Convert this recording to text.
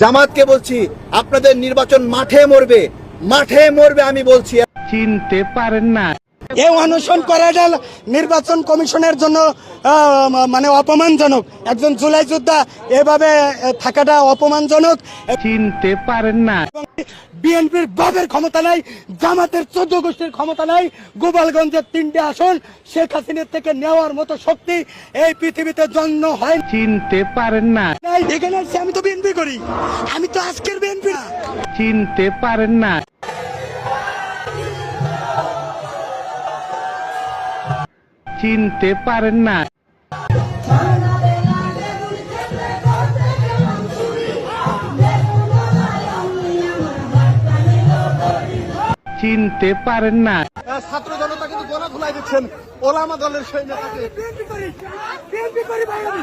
জামাতকে বলছি আপনাদের নির্বাচন মাঠে মরবে মাঠে মরবে আমি বলছি। চিনতে পারেন না। এই অনশন করাটা নির্বাচন কমিশনের জন্য মানে অপমানজনক। একজন জুলাই যোদ্ধা এভাবে থাকাটা অপমানজনক। চিনতে পারেন না। বিএনপির বাবের ক্ষমতা নাই জামাতের চোদ্দ গোষ্ঠীর ক্ষমতা নাই গোপালগঞ্জের তিনটে আসন শেখ হাসিনের থেকে নেওয়ার মতো শক্তি এই পৃথিবীতে জন্ম হয় চিনতে পারেন না। এখানে আসছি, আমি তো বিএনপি করি। আমি তো আজকের বিএনপি চিনতে পারেন না। চিনতে পারেন না। চিনতে পারেন না। ছাত্র জনতা কিন্তু গোনা ধুলাই দিচ্ছেন। ওলামা দলের সেই নেতাকে। বিএনপি করি বিএনপি করি ভাই আমি।